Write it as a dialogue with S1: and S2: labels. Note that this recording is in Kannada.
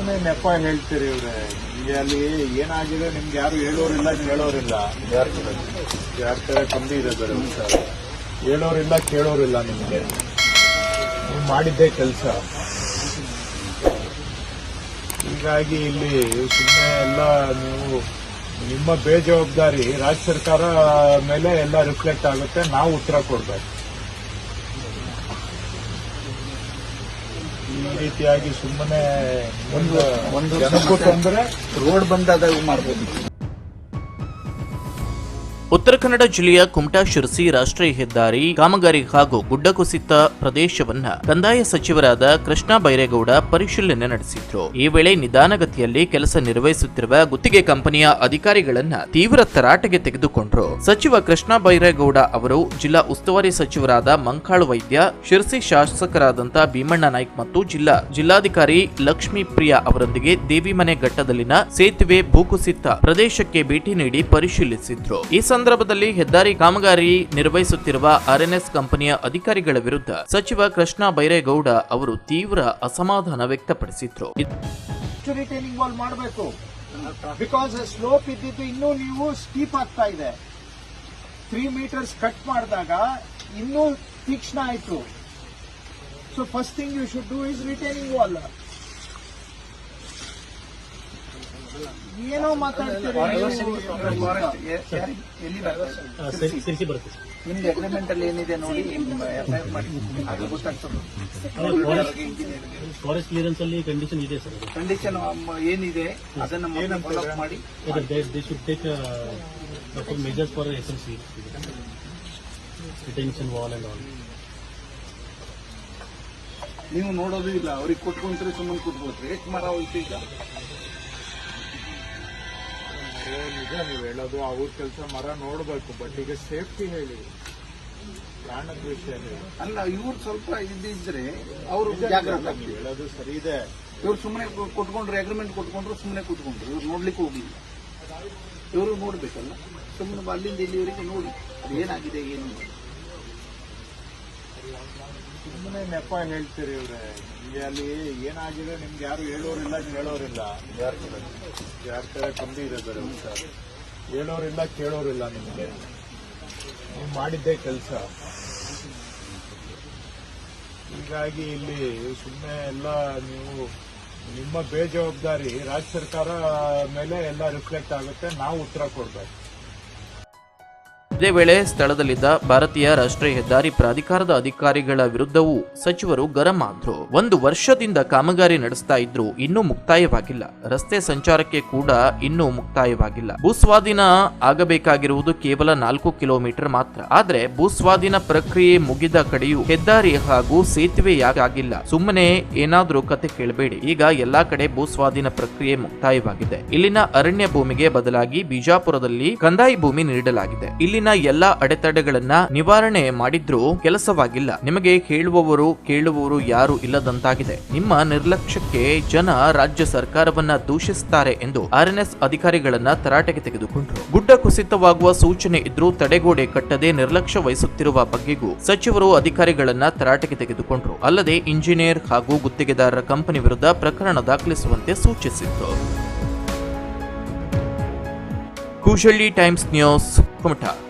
S1: ಸುಮ್ಮನೆ ನೆಪ ಹೇಳ್ತೀರಿ ಇವ್ರೆ. ಇಲ್ಲಿ ಅಲ್ಲಿ ಏನಾಗಿದೆ ನಿಮ್ಗೆ ಯಾರು ಹೇಳೋರಿಲ್ಲ ಕೇಳೋರಿಲ್ಲ ಯಾರ ಕಡೆ ಕಮ್ಮಿ ಇದೆ ಬೇರೆ ಹೇಳೋರಿಲ್ಲ, ಕೇಳೋರಿಲ್ಲ ನಿಮ್ಗೆ. ನೀವು ಮಾಡಿದ್ದೇ ಕೆಲಸ. ಹೀಗಾಗಿ ಇಲ್ಲಿ ಸುಮ್ಮನೆ ಎಲ್ಲ ನೀವು ನಿಮ್ಮ ಬೇಜವಾಬ್ದಾರಿ ರಾಜ್ಯ ಸರ್ಕಾರ ಮೇಲೆ ಎಲ್ಲ ರಿಫ್ಲೆಕ್ಟ್ ಆಗುತ್ತೆ, ನಾವು ಉತ್ತರ ಕೊಡ್ಬೇಕು. ಈ ರೀತಿಯಾಗಿ ಸುಮ್ಮನೆ ಒಂದು
S2: ಒಂದು
S1: ಜನಕ್ಕೂ ತೊಂದರೆ.
S2: ರೋಡ್ ಬಂದಾದಾಗ ಮಾಡ್ಬೋದು.
S3: ಉತ್ತರ ಕನ್ನಡ ಜಿಲ್ಲೆಯ ಕುಮಟಾ ಶಿರಸಿ ರಾಷ್ಟ್ರೀಯ ಹೆದ್ದಾರಿ, ಕಾಮಗಾರಿ ಹಾಗೂ ಗುಡ್ಡ ಕುಸಿತ ಪ್ರದೇಶವನ್ನ ಕಂದಾಯ ಸಚಿವರಾದ ಕೃಷ್ಣ ಬೈರೇಗೌಡ ಪರಿಶೀಲನೆ ನಡೆಸಿದ್ರು. ಈ ವೇಳೆ ನಿಧಾನಗತಿಯಲ್ಲಿ ಕೆಲಸ ನಿರ್ವಹಿಸುತ್ತಿರುವ ಗುತ್ತಿಗೆ ಕಂಪನಿಯ ಅಧಿಕಾರಿಗಳನ್ನ ತೀವ್ರ ತರಾಟೆಗೆ ತೆಗೆದುಕೊಂಡ್ರು. ಸಚಿವ ಕೃಷ್ಣ ಬೈರೇಗೌಡ ಅವರು ಜಿಲ್ಲಾ ಉಸ್ತುವಾರಿ ಸಚಿವರಾದ ಮಂಕಾಳು ವೈದ್ಯ, ಶಿರಸಿ ಶಾಸಕರಾದಂತಹ ಭೀಮಣ್ಣ ನಾಯ್ಕ್ ಮತ್ತು ಜಿಲ್ಲಾ ಜಿಲ್ಲಾಧಿಕಾರಿ ಲಕ್ಷ್ಮೀ ಪ್ರಿಯಾ ಅವರೊಂದಿಗೆ ದೇವಿಮನೆ ಘಟ್ಟದಲ್ಲಿನ ಸೇತುವೆ ಭೂಕುಸಿತ ಪ್ರದೇಶಕ್ಕೆ ಭೇಟಿ ನೀಡಿ ಪರಿಶೀಲಿಸಿದ್ರು. ಈ ಸಂದರ್ಭದಲ್ಲಿ ಹೆದ್ದಾರಿ ಕಾಮಗಾರಿ ನಿರ್ವಹಿಸುತ್ತಿರುವ ಆರ್ಎನ್ಎಸ್ ಕಂಪನಿಯ ಅಧಿಕಾರಿಗಳ ವಿರುದ್ಧ ಸಚಿವ ಕೃಷ್ಣ ಬೈರೇಗೌಡ ಅವರು ತೀವ್ರ ಅಸಮಾಧಾನ ವ್ಯಕ್ತಪಡಿಸಿದ್ರು.
S4: ಮಾಡಬೇಕು. ಬಿಕಾಸ್ ಸ್ಲೋಪ್ ಇದ್ದಿದ್ದು ಇನ್ನೂ ನೀವು ಸ್ಟೀಪ್ ಆಗ್ತಾ ಇದೆ. ತ್ರೀ ಮೀಟರ್ಸ್ ಕಟ್ ಮಾಡಿದಾಗ ಇನ್ನೂ ತೀಕ್ಷ್ಣ ಆಯಿತು. So first thing you should do is retaining wall ಏನೋ ಮಾತಾಡ್ತೀರಿ
S2: ನಿಮ್ದು ಅಗ್ರಿಮೆಂಟ್ ಅಲ್ಲಿ ಏನಿದೆ ನೋಡಿ ಅದು ಗೊತ್ತಾಗ್ತದೆ.
S5: ಫಾರೆಸ್ಟ್ ಕ್ಲಿಯರೆನ್ಸ್ ಅಲ್ಲಿ ಕಂಡೀಷನ್ ಇದೆ ಸರ್
S2: ಕಂಡೀಷನ್ ಏನಿದೆ ಅದನ್ನ ಮೊದಲು ಫಾಲೋ ಮಾಡಿ.
S5: They should take measures for S L C retention wall and all
S2: ನೀವು ನೋಡೋದು ಇಲ್ಲ ಅವ್ರಿಗೆ ಕೊಟ್ಕೊಂಡ್ರೆ ಸುಮ್ಮನೆ ಕೊಟ್ಬೋದ್ರಿ ಎಷ್ಟು ಮರ ಹೋಯ್ತು ಈಗ
S1: ನಿಜ ನೀವು ಹೇಳೋದು ಅವ್ರ ಕೆಲಸ ಮರ ನೋಡ್ಬೇಕು ಬಟ್ ಈಗ ಸೇಫ್ಟಿ ಹೇಳಿ. ಪ್ರಾಣದ ವಿಷಯ
S2: ಅಲ್ಲ ಇವ್ರು ಸ್ವಲ್ಪ ಇದ್ದಿದ್ರೆ ಅವರು ಜಾಗ್ರತೆ.
S1: ಹೇಳೋದು ಸರಿ ಇದೆ.
S2: ಇವ್ರು ಸುಮ್ಮನೆ ಕೊಟ್ಕೊಂಡ್ರು ಅಗ್ರಿಮೆಂಟ್ ಕೊಟ್ಕೊಂಡ್ರು ಸುಮ್ಮನೆ ಕೂತ್ಕೊಂಡ್ರು. ಇವ್ರು ನೋಡ್ಲಿಕ್ಕೆ ಹೋಗಿಲ್ಲ. ಇವರು ನೋಡ್ಬೇಕಲ್ಲ. ಸುಮ್ಮನೆ ಅಲ್ಲಿಂದ ಇಲ್ಲಿವರೆಗೆ ನೋಡಿ. ಅದು ಏನಾಗಿದೆ ಏನು.
S1: ಸುಮ್ಮನೆ ನೆಪ ಹೇಳ್ತೀರಿ ಇವ್ರೆ. ಇಲ್ಲಿ ಅಲ್ಲಿ ಏನಾಗಿದೆ ನಿಮ್ಗೆ ಯಾರು ಹೇಳೋರಿಲ್ಲ ಕೇಳೋರಿಲ್ಲ ಯಾರ ಕಡೆ ಕಮ್ಮಿ ಇದೆ ವಿಚಾರ ಹೇಳೋರಿಲ್ಲ, ಕೇಳೋರಿಲ್ಲ ನಿಮ್ಗೆ. ನೀವು ಮಾಡಿದ್ದೇ ಕೆಲಸ. ಹೀಗಾಗಿ ಇಲ್ಲಿ ಸುಮ್ಮನೆ ಎಲ್ಲ ನೀವು ನಿಮ್ಮ ಬೇಜವಾಬ್ದಾರಿ ರಾಜ್ಯ ಸರ್ಕಾರ ಮೇಲೆ ಎಲ್ಲ ರಿಫ್ಲೆಕ್ಟ್ ಆಗುತ್ತೆ, ನಾವು ಉತ್ತರ ಕೊಡ್ಬೇಕು.
S3: ಇದೇ ವೇಳೆ ಸ್ಥಳದಲ್ಲಿದ್ದ ಭಾರತೀಯ ರಾಷ್ಟ್ರೀಯ ಹೆದ್ದಾರಿ ಪ್ರಾಧಿಕಾರದ ಅಧಿಕಾರಿಗಳ ವಿರುದ್ಧವೂ ಸಚಿವರು ಗರಂ ಆದ್ರು. ಒಂದು ವರ್ಷದಿಂದ ಕಾಮಗಾರಿ ನಡೆಸ್ತಾ ಇದ್ರು, ಇನ್ನೂ ಮುಕ್ತಾಯವಾಗಿಲ್ಲ. ರಸ್ತೆ ಸಂಚಾರಕ್ಕೆ ಕೂಡ ಇನ್ನೂ ಮುಕ್ತಾಯವಾಗಿಲ್ಲ. ಭೂಸ್ವಾಧೀನ ಆಗಬೇಕಾಗಿರುವುದು ಕೇವಲ ನಾಲ್ಕು ಕಿಲೋಮೀಟರ್ ಮಾತ್ರ. ಆದ್ರೆ ಭೂಸ್ವಾಧೀನ ಪ್ರಕ್ರಿಯೆ ಮುಗಿದ ಕಡೆಯೂ ಹೆದ್ದಾರಿ ಹಾಗೂ ಸೇತುವೆ ಯಾಕಾಗಿಲ್ಲ ಸುಮ್ಮನೆ ಏನಾದ್ರೂ ಕತೆ ಕೇಳಬೇಡಿ. ಈಗ ಎಲ್ಲಾ ಕಡೆ ಭೂಸ್ವಾಧೀನ ಪ್ರಕ್ರಿಯೆ ಮುಕ್ತಾಯವಾಗಿದೆ. ಇಲ್ಲಿನ ಅರಣ್ಯ ಭೂಮಿಗೆ ಬದಲಾಗಿ ಬಿಜಾಪುರದಲ್ಲಿ ಕಂದಾಯಿ ಭೂಮಿ ನೀಡಲಾಗಿದೆ. ಇಲ್ಲಿನ ಎಲ್ಲಾ ಅಡೆತಡೆಗಳನ್ನ ನಿವಾರಣೆ ಮಾಡಿದ್ರೂ ಕೆಲಸವಾಗಿಲ್ಲ. ನಿಮಗೆ ಹೇಳುವವರು ಕೇಳುವವರು ಯಾರು ಇಲ್ಲದಂತಾಗಿದೆ. ನಿಮ್ಮ ನಿರ್ಲಕ್ಷ್ಯಕ್ಕೆ ಜನ ರಾಜ್ಯ ಸರ್ಕಾರವನ್ನ ದೂಷಿಸುತ್ತಾರೆ ಎಂದು ಆರ್ಎನ್ಎಸ್ ಅಧಿಕಾರಿಗಳನ್ನ ತರಾಟೆಗೆ ತೆಗೆದುಕೊಂಡರು. ಗುಡ್ಡ ಕುಸಿತವಾಗುವ ಸೂಚನೆ ಇದ್ರೂ ತಡೆಗೋಡೆ ಕಟ್ಟದೆ ನಿರ್ಲಕ್ಷ್ಯ ವಹಿಸುತ್ತಿರುವ ಬಗ್ಗೆಗೂ ಸಚಿವರು ಅಧಿಕಾರಿಗಳನ್ನ ತರಾಟೆಗೆ ತೆಗೆದುಕೊಂಡರು. ಅಲ್ಲದೆ ಇಂಜಿನಿಯರ್ ಹಾಗೂ ಗುತ್ತಿಗೆದಾರರ ಕಂಪನಿ ವಿರುದ್ಧ ಪ್ರಕರಣ ದಾಖಲಿಸುವಂತೆ ಸೂಚಿಸಿದ್ರು. ಕೂಶಳ್ಳಿ ಟೈಮ್ಸ್ ನ್ಯೂಸ್ ಕುಮಟಾ.